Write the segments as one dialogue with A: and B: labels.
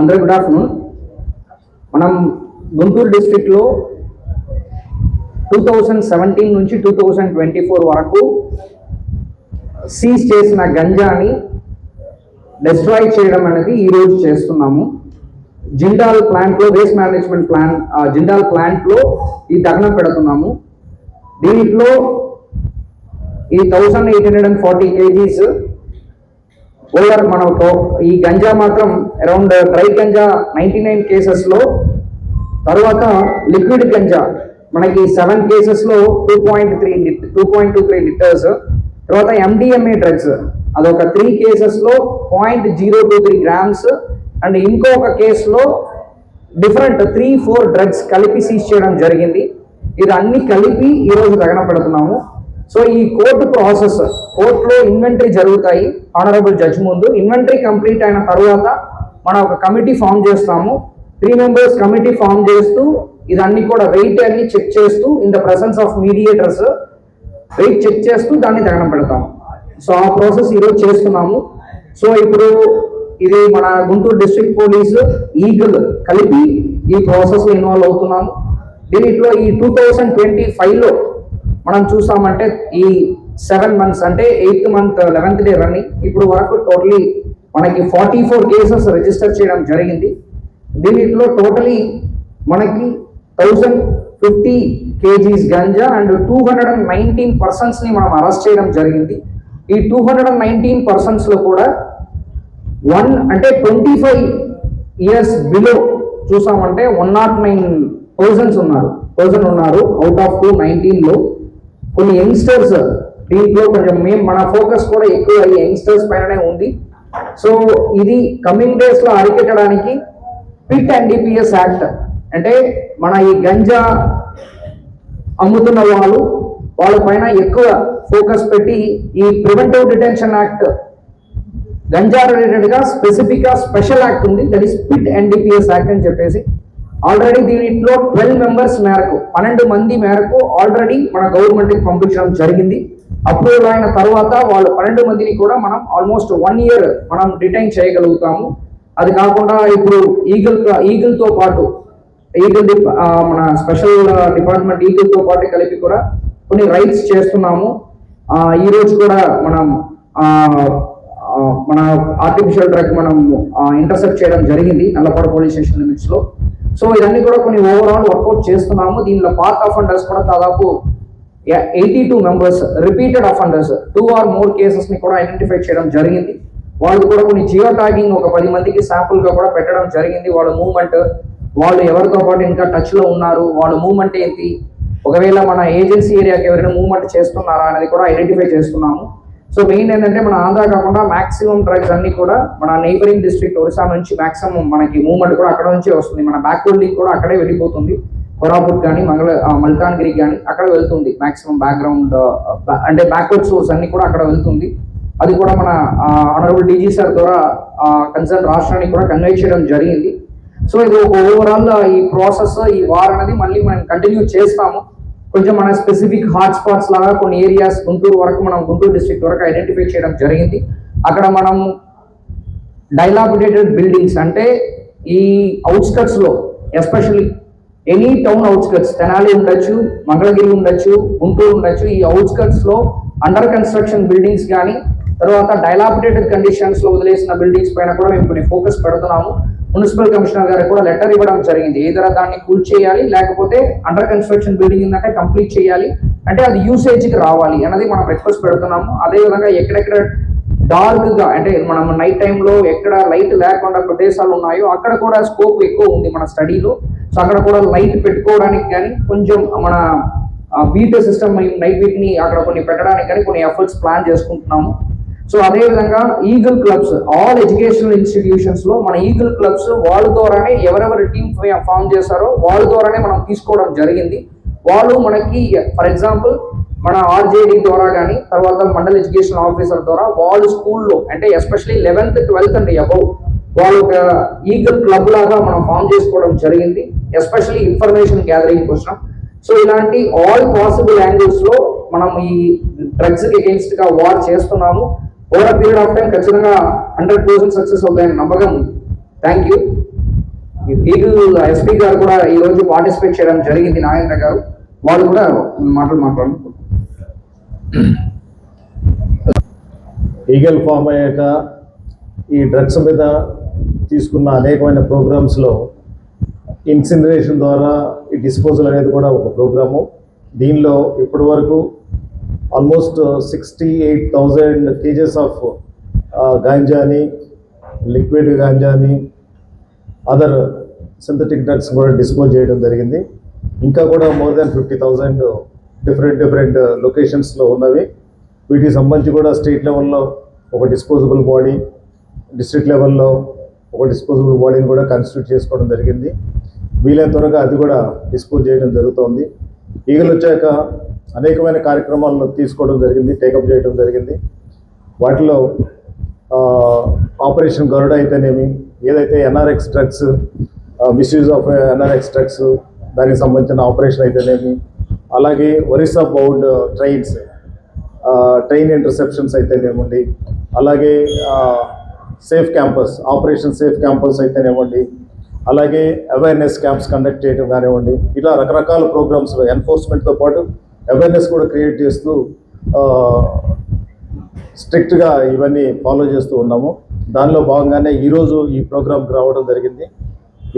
A: అందరూ good afternoon. మనం గుంటూరు డిస్టిక్లో టూ థౌజండ్ సెవెంటీన్ నుంచి టూ థౌజండ్ ట్వంటీ ఫోర్ వరకు సీజ్ చేసిన గంజాని డిస్ట్రాయ్ చేయడం అనేది ఈరోజు చేస్తున్నాము. జిండాల్ ప్లాంట్లో వేస్ట్ మేనేజ్మెంట్ ప్లాన్ జిండాల్ ప్లాంట్లో ఈ దహనం పెడుతున్నాము. దీంట్లో ఈ thousand eight hundred and forty kgs over మనకు ఈ గంజా మాత్రం around dry ganja ninety nine కేసెస్లో తర్వాత లిక్విడ్ గంజా మనకి సెవెన్ కేసెస్లో two point three two point two three litres తర్వాత ఎండిఎంఏ డ్రగ్స్ అదొక త్రీ కేసెస్లో point zero two three grams and ఇంకొక కేసులో డిఫరెంట్ త్రీ ఫోర్ డ్రగ్స్ కలిపి సీజ్ చేయడం జరిగింది. ఇది అన్ని కలిపి ఈరోజు తగన పెడుతున్నాము సో ఈ కోర్టు ప్రాసెస్ కోర్టులో ఇన్వెంటరీ జరుగుతాయి ఆనరబుల్ జడ్జ్ ముందు. ఇన్వెంటరీ కంప్లీట్ అయిన తర్వాత మనం ఒక కమిటీ ఫామ్ చేస్తాము. త్రీ మెంబర్స్ కమిటీ ఫామ్ చేస్తూ ఇదన్నీ కూడా వెయిట్ అన్ని చెక్ చేస్తూ in the presence of mediators weight check చేస్తూ దాన్ని తగనం పెడతాము. సో ఆ ప్రాసెస్ ఈరోజు చేస్తున్నాము. సో ఇప్పుడు ఇది మన గుంటూరు డిస్ట్రిక్ట్ పోలీసు ఈగల్ కలిపి ఈ ప్రాసెస్లో ఇన్వాల్వ్ అవుతున్నాము. దీనిలో ఈ టూ థౌజండ్ ట్వంటీ ఫైవ్లో మనం చూసామంటే ఈ సెవెన్ మంత్స్ అంటే eighth month eleventh day running ఇప్పుడు వరకు టోటలీ మనకి ఫార్టీ ఫోర్ కేసెస్ రిజిస్టర్ చేయడం జరిగింది. దీనిలో టోటలీ మనకి thousand fifty kgs ganja and two hundred and nineteen పర్సన్స్ని మనం అరెస్ట్ చేయడం జరిగింది. ఈ టూ హండ్రెడ్ అండ్ నైన్టీన్ పర్సన్స్లో కూడా వన్ అంటే ట్వంటీ ఫైవ్ ఇయర్స్ బిలో చూసామంటే వన్ నాట్ నైన్ పర్సన్స్ ఉన్నారు. పర్సన్ ఉన్నారు అవుట్ ఆఫ్ టూ నైన్టీన్లో కొన్ని యంగ్స్టర్స్ దీంట్లో కొంచెం మేము మన ఫోకస్ కూడా ఎక్కువ ఈ యంగ్స్టర్స్ పైననే ఉంది. సో ఇది కమింగ్ డేస్లో అరికెట్టడానికి పిట్ అండ్ డిపిఎస్ యాక్ట్ అంటే మన ఈ గంజా అమ్ముతున్న వాళ్ళు వాళ్ళ పైన ఎక్కువ ఫోకస్ పెట్టి ఈ ప్రివెంటివ్ డిటెన్షన్ యాక్ట్ గంజా రిలేటెడ్గా స్పెసిఫిక్గా స్పెషల్ యాక్ట్ ఉంది. That is PIT NDPS act అని చెప్పేసి. ఆల్రెడీ దీనిలో ట్వెల్వ్ మెంబర్స్ మేరకు పన్నెండు మంది మేరకు ఆల్రెడీ మన గవర్నమెంట్కి పంపించడం జరిగింది. అప్రూవల్ అయిన తర్వాత వాళ్ళు పన్నెండు మందిని కూడా మనం ఆల్మోస్ట్ వన్ ఇయర్ మనం డిటైన్ చేయగలుగుతాము. అది కాకుండా ఇప్పుడు ఈగల్ ఈగిల్తో పాటు ఈగల్ మన స్పెషల్ డిపార్ట్మెంట్ ఈగిల్తో పాటు కలిపి కూడా కొన్ని రైడ్స్ చేస్తున్నాము. ఈరోజు ఈ రోజు కూడా మనం మన ఆర్టిఫిషియల్ డ్రగ్ మనం ఇంటర్సెప్ట్ చేయడం జరిగింది నల్లపాడు పోలీస్ స్టేషన్ లిమిట్స్లో సో ఇవన్నీ కూడా కొన్ని ఓవరాల్ వర్కౌట్ చేస్తున్నాము. దీనిలో పార్ట్ అఫెండర్స్ కూడా దాదాపు eighty two members repeated offenders two or more కేసెస్ని కూడా ఐడెంటిఫై చేయడం జరిగింది. వాళ్ళు కూడా కొన్ని జియో ట్యాగింగ్ ఒక పది మందికి శాంపుల్గా కూడా పెట్టడం జరిగింది. వాళ్ళ మూవ్మెంట్ వాళ్ళు ఎవరితో పాటు ఇంకా టచ్లో ఉన్నారు? వాళ్ళ మూవ్మెంట్ ఏంటి? ఒకవేళ మన ఏజెన్సీ ఏరియాకి ఎవరైనా మూవ్మెంట్ చేస్తున్నారా అనేది కూడా ఐడెంటిఫై చేస్తున్నాము. సో మెయిన్ ఏంటంటే మన ఆంధ్ర కాకుండా మాక్సిమం డ్రగ్స్ అన్ని కూడా మన నైబరింగ్ డిస్ట్రిక్ట్ ఒరిస్సా నుంచి మాక్సిమం మనకి మూవ్మెంట్ కూడా అక్కడ నుంచే వస్తుంది. మన బ్యాక్వర్డ్ లింక్ కూడా అక్కడే వెళ్ళిపోతుంది. కొరాపుట్ కానీ మంగళ మల్కాన్గిరి కానీ అక్కడ వెళ్తుంది. మాక్సిమం బ్యాక్గ్రౌండ్ అంటే బ్యాక్వర్డ్ సోర్స్ అన్ని కూడా అక్కడ వెళ్తుంది. అది కూడా మన ఆనరబుల్ డీజీ సార్ ద్వారా కన్సర్న్ రాష్ట్రానికి కూడా కన్వే చేయడం జరిగింది. సో ఇది ఒక ఓవరాల్ ఈ ప్రాసెస్ ఈ వార్ అనేది మళ్ళీ మనం కంటిన్యూ చేస్తాము. కొంచెం మన స్పెసిఫిక్ హాట్స్పాట్స్ లాగా కొన్ని ఏరియాస్ గుంటూరు వరకు మనం గుంటూరు డిస్ట్రిక్ట్ వరకు ఐడెంటిఫై చేయడం జరిగింది. అక్కడ మనం డైలాబిటేటెడ్ బిల్డింగ్స్ అంటే ఈ అవుట్స్కట్స్లో especially any town outskirts Tenali ఉండొచ్చు మంగళగిరి ఉండొచ్చు గుంటూరు ఉండొచ్చు ఈ అవుట్స్కట్స్లో అండర్ కన్స్ట్రక్షన్ బిల్డింగ్స్ కానీ తర్వాత డైలాబిటేటెడ్ కండిషన్స్లో వదిలేసిన బిల్డింగ్స్ పైన కూడా మేము కొన్ని ఫోకస్ పెడుతున్నాము. మున్సిపల్ కమిషనర్ గారికి కూడా లెటర్ ఇవ్వడం జరిగింది. ఏదైనా దాన్ని కూల్ చేయాలి లేకపోతే అండర్ కన్స్ట్రక్షన్ బిల్డింగ్ ఉందంటే కంప్లీట్ చేయాలి అంటే అది యూసేజ్కి రావాలి అనేది మనం రిక్వెస్ట్ పెడుతున్నాము. అదే విధంగా ఎక్కడెక్కడ డార్క్గా అంటే మనం నైట్ టైంలో ఎక్కడ లైట్ లేకుండా ప్రదేశాలు ఉన్నాయో అక్కడ కూడా స్కోప్ ఎక్కువ ఉంది మన స్టడీలో సో అక్కడ కూడా లైట్ పెట్టుకోవడానికి కానీ కొంచెం మన బీట్ సిస్టమ్ నైట్ బీట్ని అక్కడ కొన్ని పెట్టడానికి కానీ కొన్ని ఎఫర్ట్స్ ప్లాన్ చేసుకుంటున్నాము. సో అదే విధంగా ఈగల్ క్లబ్స్ ఆల్ ఎడ్యుకేషనల్ ఇన్స్టిట్యూషన్స్లో మన ఈగల్ క్లబ్స్ వాళ్ళ ద్వారానే ఎవరెవరు టీమ్ ఫామ్ చేశారో వాళ్ళ ద్వారానే మనం తీసుకోవడం జరిగింది. వాళ్ళు మనకి ఫర్ ఎగ్జాంపుల్ మన ఆర్జేడి ద్వారా కానీ తర్వాత మండల్ ఎడ్యుకేషన్ ఆఫీసర్ ద్వారా వాళ్ళు స్కూల్లో అంటే especially eleventh twelfth and above వాళ్ళు ఒక ఈగల్ క్లబ్ లాగా మనం ఫామ్ చేసుకోవడం జరిగింది. ఎస్పెషల్లీ ఇన్ఫర్మేషన్ గ్యాదరింగ్ కోసం. సో ఇలాంటి ఆల్ పాసిబుల్ యాంగిల్స్లో మనం ఈ డ్రగ్స్కి అగేన్స్ట్గా వార్ చేస్తున్నాము. ఓవర్ పీరియడ్ ఆఫ్ టైం ఖచ్చితంగా హండ్రెడ్ పర్సెంట్ సక్సెస్ అవుతాయని నమ్మకం థ్యాంక్ యూ ఈగల్ ఎస్పీ గారు కూడా ఈ రోజు పార్టిసిపేట్ చేయడం జరిగింది నాగేంద్ర గారు. వాళ్ళు కూడా మాటలు మాట్లాడుకుంటున్నారు.
B: ఈగల్ ఫామ్ అయ్యాక ఈ డ్రగ్స్ మీద తీసుకున్న అనేకమైన ప్రోగ్రామ్స్లో ఇన్సినరేషన్ ద్వారా ఈ డిస్పోజల్ అనేది కూడా ఒక ప్రోగ్రాము దీనిలో ఇప్పటి వరకు almost sixty eight thousand kgs of గాంజాని liquid గాంజాని అదర్ సింథటిక్ డ్రగ్స్ కూడా డిస్పోజ్ చేయడం జరిగింది. ఇంకా కూడా more than fifty thousand different different లొకేషన్స్లో ఉన్నవి. వీటికి సంబంధించి కూడా స్టేట్ లెవెల్లో ఒక డిస్పోజబుల్ బాడీ డిస్ట్రిక్ట్ లెవెల్లో ఒక డిస్పోజబుల్ బాడీని కూడా కాన్స్టిట్యూట్ చేసుకోవడం జరిగింది. వీలైన త్వరగా అది కూడా డిస్పోజ్ చేయడం జరుగుతోంది. ఈగలు వచ్చాక అనేకమైన కార్యక్రమాలను తీసుకోవడం జరిగింది టేకప్ చేయడం జరిగింది. వాటిలో ఆపరేషన్ గరుడ అయితేనేమి ఏదైతే NRX drugs misuse of NRX drugs దానికి సంబంధించిన ఆపరేషన్ అయితేనేమి అలాగే Orissa bound trains train interceptions అయితేనేమండి అలాగే safe campus operation safe campus అయితేనేమండి అలాగే అవేర్నెస్ క్యాంప్స్ కండక్ట్ చేయడం కానివ్వండి ఇలా రకరకాల ప్రోగ్రామ్స్ ఎన్ఫోర్స్మెంట్తో పాటు అవేర్నెస్ కూడా క్రియేట్ చేస్తూ స్ట్రిక్ట్గా ఇవన్నీ ఫాలో చేస్తూ ఉన్నాము. దానిలో భాగంగానే ఈరోజు ఈ ప్రోగ్రాంకి రావడం జరిగింది.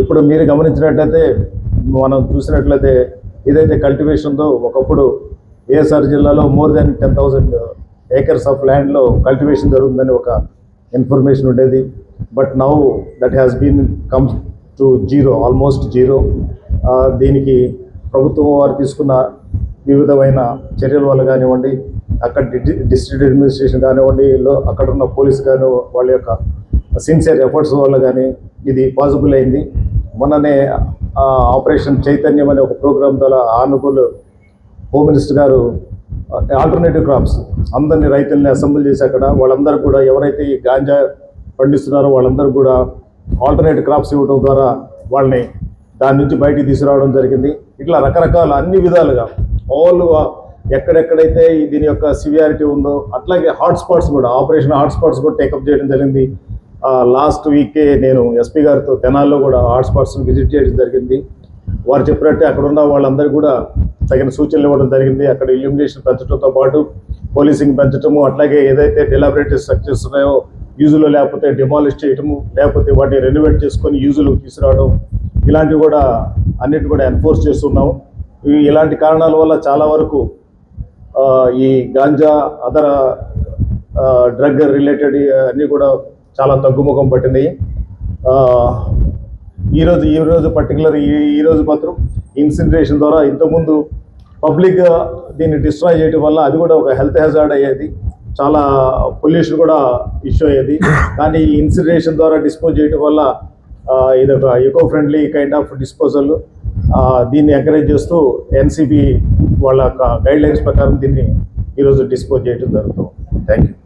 B: ఇప్పుడు మీరు గమనించినట్లయితే మనం చూసినట్లయితే ఏదైతే కల్టివేషన్తో ఒకప్పుడు ఏఎస్ఆర్ జిల్లాలో more than ten thousand acres of ల్యాండ్లో కల్టివేషన్ జరుగుతుందని ఒక ఇన్ఫర్మేషన్ ఉండేది. But now that has been comes to zero almost zero. దీనికి ప్రభుత్వం వారు తీసుకున్న వివిధమైన చర్యల వల్ల కానివ్వండి అక్కడ డిస్ట్రిక్ట్ అడ్మినిస్ట్రేషన్ కానివ్వండి అక్కడున్న అక్కడ ఉన్న పోలీస్ కానీ వాళ్ళ యొక్క సిన్సియర్ ఎఫర్ట్స్ వల్ల కానీ ఇది పాసిబుల్ అయింది. మొన్ననే ఆపరేషన్ చైతన్యం అనే ఒక ప్రోగ్రాం ద్వారా ఆనుకూలు హోమ్ మినిస్టర్ గారు ఆల్టర్నేటివ్ క్రాప్స్ అందరినీ రైతుల్ని అసెంబ్లీ చేసి అక్కడ వాళ్ళందరూ కూడా ఎవరైతే ఈ గాంజా పండిస్తున్నారో వాళ్ళందరూ కూడా ఆల్టర్నేట్ క్రాప్స్ ఇవ్వడం ద్వారా వాళ్ళని దాని నుంచి బయటికి తీసుకురావడం జరిగింది. ఇట్లా రకరకాల అన్ని విధాలుగా ఆల్ ఎక్కడెక్కడైతే దీని యొక్క సివియారిటీ ఉందో అట్లాగే హాట్స్పాట్స్ కూడా ఆపరేషన్ హాట్స్పాట్స్ కూడా టేకప్ చేయడం జరిగింది. లాస్ట్ వీకే నేను ఎస్పీ గారితో తెనాల్లో కూడా హాట్స్పాట్స్ విజిట్ చేయడం జరిగింది. వారు చెప్పినట్టే అక్కడ ఉన్న వాళ్ళందరూ కూడా తగిన సూచనలు ఇవ్వడం జరిగింది. అక్కడ ఇల్యూమినేషన్ పెంచడంతో పాటు పోలీసింగ్ పెంచడము అట్లాగే ఏదైతే డెలాబరేటరీ స్ట్రక్చర్స్ ఉన్నాయో యూజులో లేకపోతే డిమాలిష్ చేయటము లేకపోతే వాటిని రెనోవేట్ చేసుకొని యూజులకు తీసుకురావడం ఇలాంటివి కూడా అన్నిటి కూడా ఎన్ఫోర్స్ చేస్తున్నాము. ఇలాంటి కారణాల వల్ల చాలా వరకు ఈ గాంజా అదర్ డ్రగ్ రిలేటెడ్ అన్నీ కూడా చాలా తగ్గుముఖం పట్టినాయి. ఈరోజు ఈరోజు ఈ రోజు పర్టికులర్ ఈ ఈరోజు మాత్రం ఇన్సినరేషన్ ద్వారా ఇంతకుముందు పబ్లిక్ దీన్ని డిస్ట్రాయ్ చేయడం వల్ల అది కూడా ఒక హెల్త్ హెజార్డ్ అయ్యేది. చాలా పొల్యూషన్ కూడా ఇష్యూ అయ్యేది. కానీ ఈ ఇన్సిడరేషన్ ద్వారా డిస్పోజ్ చేయడం వల్ల ఇదొక ఇది ఒక eco friendly kind of disposal దీన్ని ఎంకరేజ్ చేస్తూ ఎన్సిబి వాళ్ళ గైడ్ లైన్స్ ప్రకారం దీన్ని ఈరోజు డిస్పోజ్ చేయడం జరుగుతుంది థ్యాంక్ యూ